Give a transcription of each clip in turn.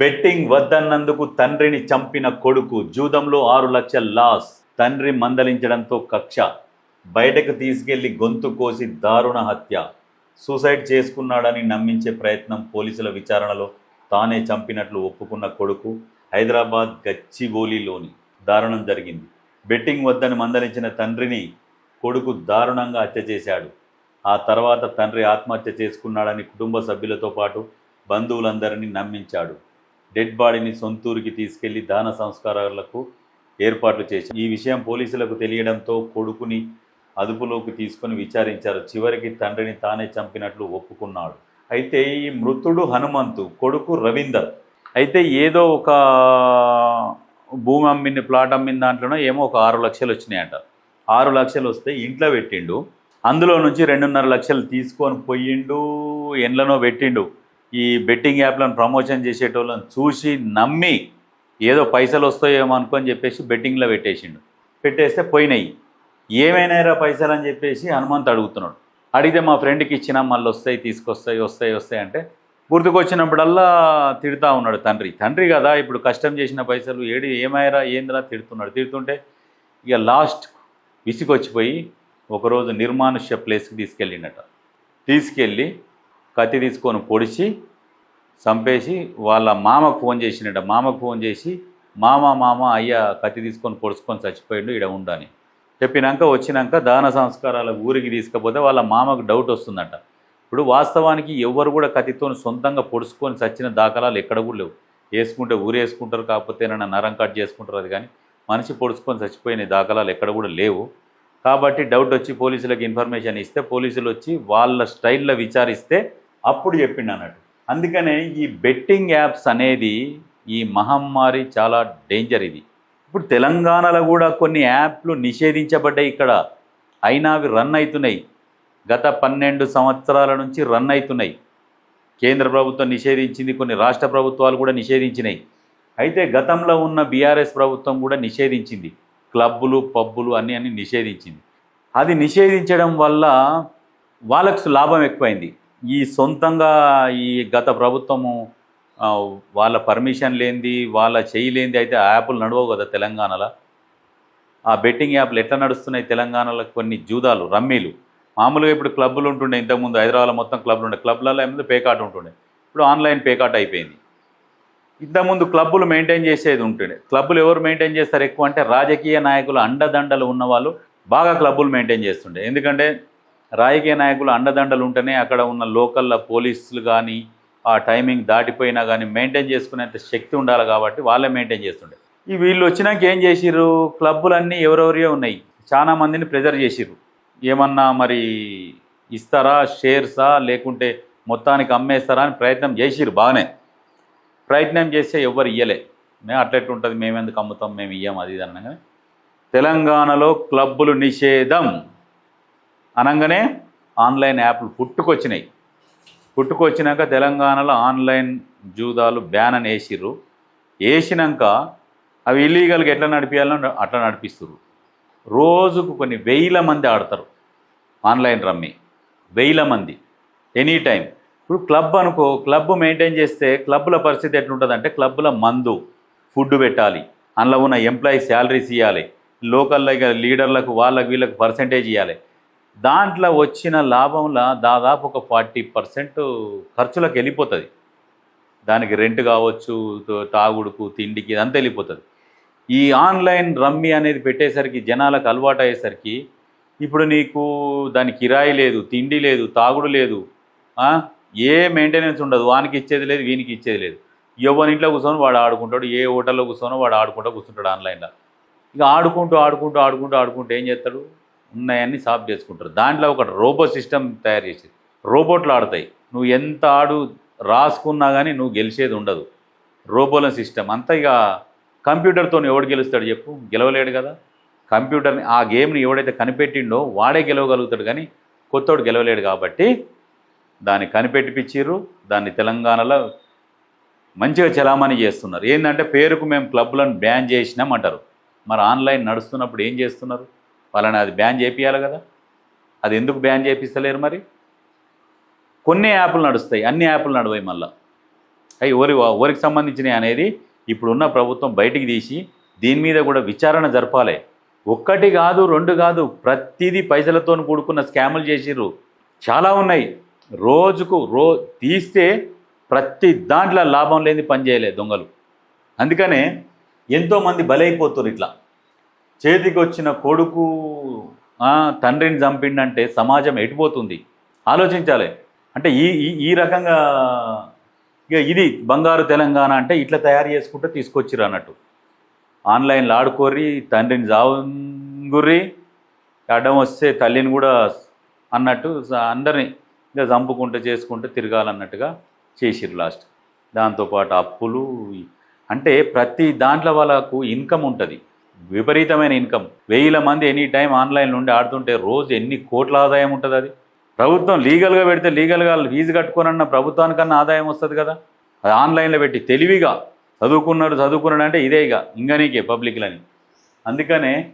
Betting వద్దన్నందుకు తండ్రిని చంపిన కొడుకు జూదంలో ఆరు లక్షల లాస్. తండ్రి మందలించడంతో కక్ష. బయటకు తీసుకెళ్ళి గొంతు కోసి దారుణ హత్య. సూసైడ్ చేసుకున్నాడని నమ్మించే ప్రయత్నం పోలీసుల విచారణలో తానే చంపినట్లు ఒప్పుకున్న కొడుకు హైదరాబాద్ గచ్చిబౌలిలోని దారుణం జరిగింది. బెట్టింగ్ వద్దని మందలించిన తండ్రిని కొడుకు దారుణంగా హత్య చేశాడు. ఆ తర్వాత తండ్రి ఆత్మహత్య చేసుకున్నాడని కుటుంబ సభ్యులతో పాటు బంధువులందరినీ నమ్మించాడు. డెడ్ బాడీని సొంతూరుకి తీసుకెళ్ళి దాన సంస్కారాలకు ఏర్పాట్లు చేశారు. ఈ విషయం పోలీసులకు తెలియడంతో కొడుకుని అదుపులోకి తీసుకొని విచారించారు. చివరికి తండ్రిని తానే చంపినట్లు ఒప్పుకున్నాడు. అయితే ఈ మృతుడు హనుమంతు కొడుకు రవీందర్. అయితే ఏదో ఒక భూమి అమ్మిన ప్లాట్ అమ్మిన దాంట్లోనో ఏమో ఒక ఆరు లక్షలు వచ్చినాయంట. ఆరు లక్షలు వస్తే ఇంట్లో పెట్టిండు. అందులో నుంచి రెండున్నర లక్షలు తీసుకొని పోయిండు ఎండ్లనో పెట్టిండు. ఈ బెట్టింగ్ యాప్లను ప్రమోషన్ చేసేటోళ్ళని చూసి నమ్మి ఏదో పైసలు వస్తాయేమో అనుకొని చెప్పేసి బెట్టింగ్లో పెట్టేసిండు. పెట్టేస్తే పోయినాయి. ఏమైనాయిరా పైసలు అని చెప్పేసి హనుమంత్ అడుగుతున్నాడు. అడిగితే మా ఫ్రెండ్కి ఇచ్చినా మళ్ళీ వస్తాయి తీసుకొస్తాయి వస్తాయి వస్తాయి అంటే గుర్తుకొచ్చినప్పుడల్లా తిడతా ఉన్నాడు తండ్రి. తండ్రి కదా ఇప్పుడు కష్టం చేసిన పైసలు ఏడి ఏమైరా ఏందిరా తిడుతున్నాడు. తిడుతుంటే ఇక లాస్ట్ విసిగొచ్చిపోయి ఒకరోజు నిర్మానుష్య ప్లేస్కి తీసుకెళ్ళిండట. తీసుకెళ్ళి కత్తి తీసుకొని పొడిచి చంపేసి వాళ్ళ మామకు ఫోన్ చేసినట మామకు ఫోన్ చేసి మామ మామ అయ్యా కత్తి తీసుకొని పొడుచుకొని చచ్చిపోయిండు ఈడ ఉండని చెప్పినాక వచ్చినాక దాన సంస్కారాల ఊరికి తీసుకపోతే వాళ్ళ మామకు డౌట్ వస్తుందట. ఇప్పుడు వాస్తవానికి ఎవరు కూడా కత్తితో సొంతంగా పొడుచుకొని చచ్చిన దాఖలాలు ఎక్కడ కూడా లేవు. వేసుకుంటే ఊరేసుకుంటారు కాకపోతే ఏమైనా నరం కట్ చేసుకుంటారు అది కానీ మనిషి పొడుచుకొని చచ్చిపోయిన దాఖలాలు ఎక్కడ కూడా లేవు. కాబట్టి డౌట్ వచ్చి పోలీసులకు ఇన్ఫర్మేషన్ ఇస్తే పోలీసులు వచ్చి వాళ్ళ స్టైల్లో విచారిస్తే అప్పుడు చెప్పిండు అన్నట్టు. అందుకనే ఈ బెట్టింగ్ యాప్స్ అనేది ఈ మహమ్మారి చాలా డేంజర్ ఇది. ఇప్పుడు తెలంగాణలో కూడా కొన్ని యాప్లు నిషేధించబడ్డాయి ఇక్కడ. అయినా అవి రన్ అవుతున్నాయి. గత పన్నెండు సంవత్సరాల నుంచి రన్ అవుతున్నాయి. కేంద్ర ప్రభుత్వం నిషేధించింది కొన్ని రాష్ట్ర ప్రభుత్వాలు కూడా నిషేధించినాయి. అయితే గతంలో ఉన్న బీఆర్ఎస్ ప్రభుత్వం కూడా నిషేధించింది. క్లబ్బులు పబ్బులు అన్నీ అన్నీ నిషేధించింది. అది నిషేధించడం వల్ల వాళ్ళకు లాభం ఎక్కువైంది. ఈ సొంతంగా ఈ గత ప్రభుత్వము వాళ్ళ పర్మిషన్ లేనిది వాళ్ళ చెయ్యి లేనిది అయితే ఆ యాప్లు నడవవు కదా తెలంగాణలో. ఆ బెట్టింగ్ యాప్లు ఎట్లా నడుస్తున్నాయి తెలంగాణలో కొన్ని జూదాలు రమ్మీలు. మామూలుగా ఇప్పుడు క్లబ్బులు ఉంటుండే ఇంతకుముందు హైదరాబాద్లో మొత్తం క్లబ్లు ఉండే. క్లబ్లలో ఏముంది? పేకాట ఉంటుండే. ఇప్పుడు ఆన్లైన్ పేకాట్ అయిపోయింది. ఇంతకుముందు క్లబ్బులు మెయింటైన్ చేసేది ఉంటుండే. క్లబ్బులు ఎవరు మెయింటైన్ చేస్తారు ఎక్కువ అంటే రాజకీయ నాయకులు అండదండలు ఉన్నవాళ్ళు బాగా క్లబ్బులు మెయింటైన్ చేస్తుండే. ఎందుకంటే రాజకీయ నాయకులు అండదండలు ఉంటేనే అక్కడ ఉన్న లోకల్ పోలీసులు కానీ ఆ టైమింగ్ దాటిపోయినా కానీ మెయింటైన్ చేసుకునేంత శక్తి ఉండాలి కాబట్టి వాళ్ళే మెయింటైన్ చేస్తుండే. ఈ వీళ్ళు వచ్చినాక ఏం చేసిర్రు? క్లబ్బులన్నీ ఎవరెవరియో ఉన్నాయి. చాలా మందిని ప్రెజర్ చేసిర్రు. ఏమన్నా మరి ఇస్తారా? షేర్సా? లేకుంటే మొత్తానికి అమ్మేస్తారా అని ప్రయత్నం చేసిర్రు బాగానే. ప్రయత్నం చేస్తే ఎవ్వరు ఇయ్యలే. మేము అట్లెట్టు ఉంటుంది మేము ఎందుకు అమ్ముతాం? మేము ఇయ్యం అది ఇది అనగానే తెలంగాణలో క్లబ్బులు నిషేధం. అనగానే ఆన్లైన్ యాప్లు పుట్టుకొచ్చినాయి. పుట్టుకొచ్చినాక తెలంగాణలో ఆన్లైన్ జూదాలు బ్యాన్ అని వేసిర్రు. వేసినాక అవి ఇల్లీగల్గా ఎట్లా నడిపించాలో అట్లా నడిపిస్తుర్రు. రోజుకు కొన్ని వేల మంది ఆడతారు ఆన్లైన్ రమ్మి. వేల మంది. ఎనీ టైం ఇప్పుడు క్లబ్ అనుకో క్లబ్ మెయింటైన్ చేస్తే క్లబ్ల పరిస్థితి ఎట్లుంటుందంటే క్లబ్ల మందు ఫుడ్ పెట్టాలి. అందులో ఉన్న ఎంప్లాయీ శాలరీస్ ఇవ్వాలి లోకల్ ఇక లీడర్లకు వాళ్ళకి వీళ్ళకి పర్సంటేజ్ ఇవ్వాలి దాంట్లో వచ్చిన లాభంలో దాదాపు ఒక ఫార్టీ పర్సెంట్ ఖర్చులకు వెళ్ళిపోతుంది. దానికి రెంట్ కావచ్చు తో- తాగుడుకు తిండికి ఇదంతా వెళ్ళిపోతుంది. ఈ ఆన్లైన్ రమ్మీ అనేది పెట్టేసరికి జనాలకు అలవాటు అయ్యేసరికి ఇప్పుడు నీకు దాని కిరాయి లేదు తిండి లేదు తాగుడు లేదు ఏ మెయింటెనెన్స్ ఉండదు. వానికి ఇచ్చేది లేదు వీనికి ఇచ్చేది లేదు. ఎవరి ఇంట్లో కూర్చొని వాడు ఆడుకుంటాడు ఏ హోటల్లో కూర్చొని వాడు ఆడుకుంటూ కూర్చుంటాడు ఆన్లైన్లో. ఇక ఆడుకుంటూ ఆడుకుంటూ ఆడుకుంటూ ఆడుకుంటూ ఏం చేస్తాడు? ఉన్నాయని సాఫ్ చేసుకుంటారు. దాంట్లో ఒక రోబో సిస్టమ్ తయారు చేసేది. రోబోట్లు ఆడతాయి. నువ్వు ఎంత ఆడు రాసుకున్నా కానీ నువ్వు గెలిచేది ఉండదు. రోబోల సిస్టమ్ అంతా ఇక కంప్యూటర్తో ఎవడు గెలుస్తాడు చెప్పు? గెలవలేడు కదా. కంప్యూటర్ని ఆ గేమ్ని ఎవడైతే కనిపెట్టిండో వాడే గెలవగలుగుతాడు కానీ కొత్తోడు గెలవలేడు కాబట్టి దాన్ని కనిపెట్టిపిచ్చిర్రు. దాన్ని తెలంగాణలో మంచిగా చలామణి చేస్తున్నారు. ఏంటంటే పేరుకు మేము క్లబ్లను బ్యాన్ చేసినాం అంటారు. మరి ఆన్లైన్ నడుస్తున్నప్పుడు ఏం చేస్తున్నారు? వాళ్ళని అది బ్యాన్ చేపియాలి కదా. అది ఎందుకు బ్యాన్ చేపిస్తలేరు మరి? కొన్ని యాప్లు నడుస్తాయి. అన్ని యాప్లు నడవాయి మళ్ళీ. అవి ఎవరి ఎవరికి సంబంధించినవి అనేది ఇప్పుడున్న ప్రభుత్వం బయటికి తీసి దీని మీద కూడా విచారణ జరపాలి. ఒక్కటి కాదు రెండు కాదు ప్రతిదీ పైసలతో కూడుకున్న స్కాములు చేసిర్రు. చాలా ఉన్నాయి. రోజుకు రో తీస్తే ప్రతి దాంట్లో లాభం లేని పని దొంగలు. అందుకనే ఎంతోమంది బలైపోతున్నారు ఇట్లా. చేతికి వచ్చిన కొడుకు తండ్రిని చంపిండంటే సమాజం ఎటుపోతుంది? ఆలోచించాలి. అంటే ఈ ఈ ఈ రకంగా ఇక ఇది బంగారు తెలంగాణ అంటే ఇట్లా తయారు చేసుకుంటూ తీసుకొచ్చిర్రు అన్నట్టు. ఆన్లైన్లో ఆడుకోర్రి తండ్రిని జావుగుర్రి అడ్డం వస్తే తల్లిని కూడా అన్నట్టు అందరినీ ఇక చంపుకుంటూ చేసుకుంటూ తిరగాలన్నట్టుగా చేసిరు లాస్ట్. దాంతోపాటు అప్పులు అంటే ప్రతి దాంట్లో వాళ్ళకు ఇన్కమ్ ఉంటుంది. విపరీతమైన ఇన్కమ్. వేల మంది ఎనీ టైం ఆన్లైన్ నుండి ఆడుతుంటే రోజు ఎన్ని కోట్ల ఆదాయం ఉంటుంది అది? ప్రభుత్వం లీగల్గా పెడితే లీగల్గా ఫీజు కట్టుకోనన్న ప్రభుత్వానికన్నా ఆదాయం వస్తుంది కదా? అది ఆన్లైన్లో పెట్టి తెలివిగా చదువుకున్నాడు చదువుకున్నాడు అంటే ఇదే ఇక ఇంగనీకే పబ్లిక్లని. అందుకనే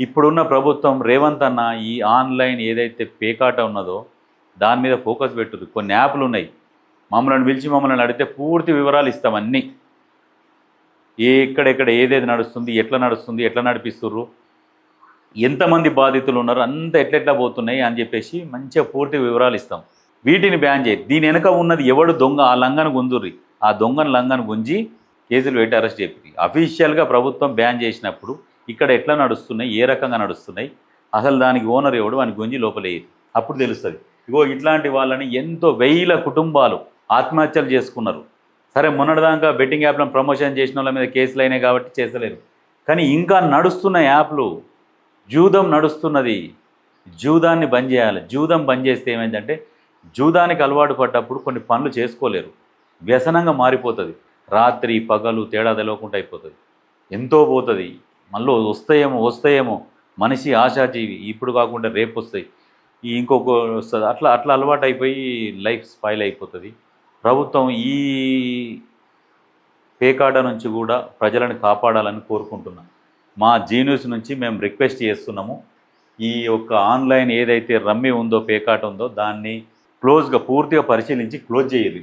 ఇప్పుడున్న ప్రభుత్వం రేవంత్ అన్న ఈ ఆన్లైన్ ఏదైతే పేకాట ఉన్నదో దాని మీద ఫోకస్ పెట్టుదు కొన్ని యాప్లు ఉన్నాయి. మమ్మల్ని పిలిచి మమ్మల్ని అడిగితే పూర్తి వివరాలు ఇస్తాం అన్నీ. ఏ ఎక్కడెక్కడ ఏదేది నడుస్తుంది ఎట్లా నడుస్తుంది ఎట్లా నడిపిస్తుర్రు ఎంతమంది బాధితులు ఉన్నారు అంత ఎట్లెట్లా పోతున్నాయి అని చెప్పేసి మంచిగా పూర్తి వివరాలు ఇస్తాం. వీటిని బ్యాన్ చేయి. దీని వెనక ఉన్నది ఎవడు దొంగ ఆ లంగను గుంజుర్రి. ఆ దొంగను లంగను గుంజి కేసులు పెట్టి అరెస్ట్ చెప్పి అఫీషియల్గా ప్రభుత్వం బ్యాన్ చేసినప్పుడు ఇక్కడ ఎట్లా నడుస్తున్నాయి ఏ రకంగా నడుస్తున్నాయి అసలు దానికి ఓనర్ ఎవడు అని గుంజి లోపలేయరు అప్పుడు తెలుస్తుంది. ఇగో ఇట్లాంటి వాళ్ళని ఎంతో వేల కుటుంబాలు ఆత్మహత్యలు చేసుకున్నారు. సరే మొన్నటిదాకా బెట్టింగ్ యాప్లను ప్రమోషన్ చేసిన వాళ్ళ మీద కేసులు అయినాయి కాబట్టి చేస్తలేరు కానీ ఇంకా నడుస్తున్న యాప్లు జూదం నడుస్తున్నది. జూదాన్ని బంద్ చేయాలి. జూదం బంద్ చేస్తే ఏమైందంటే జూదానికి అలవాటు పడ్డప్పుడు కొన్ని పనులు చేసుకోలేరు. వ్యసనంగా మారిపోతుంది. రాత్రి పగలు తేడా తెలవకుండా అయిపోతుంది. ఎంతో పోతుంది. మళ్ళీ వస్తాయేమో వస్తాయేమో. మనిషి ఆశాజీవి. ఇప్పుడు కాకుండా రేపు వస్తాయి. ఈ ఇంకొక వస్తుంది అట్లా అట్లా అలవాటు అయిపోయి లైఫ్ స్పాయిల్ అయిపోతుంది. ప్రభుత్వం ఈ పేకాడ నుంచి కూడా ప్రజలను కాపాడాలని కోరుకుంటున్నాం. మా జీనియస్ నుంచి మేము రిక్వెస్ట్ చేస్తున్నాము ఈ యొక్క ఆన్లైన్ ఏదైతే రమ్మి ఉందో పేకాట ఉందో దాన్ని క్లోజ్గా పూర్తిగా పరిశీలించి క్లోజ్ చేయాలి.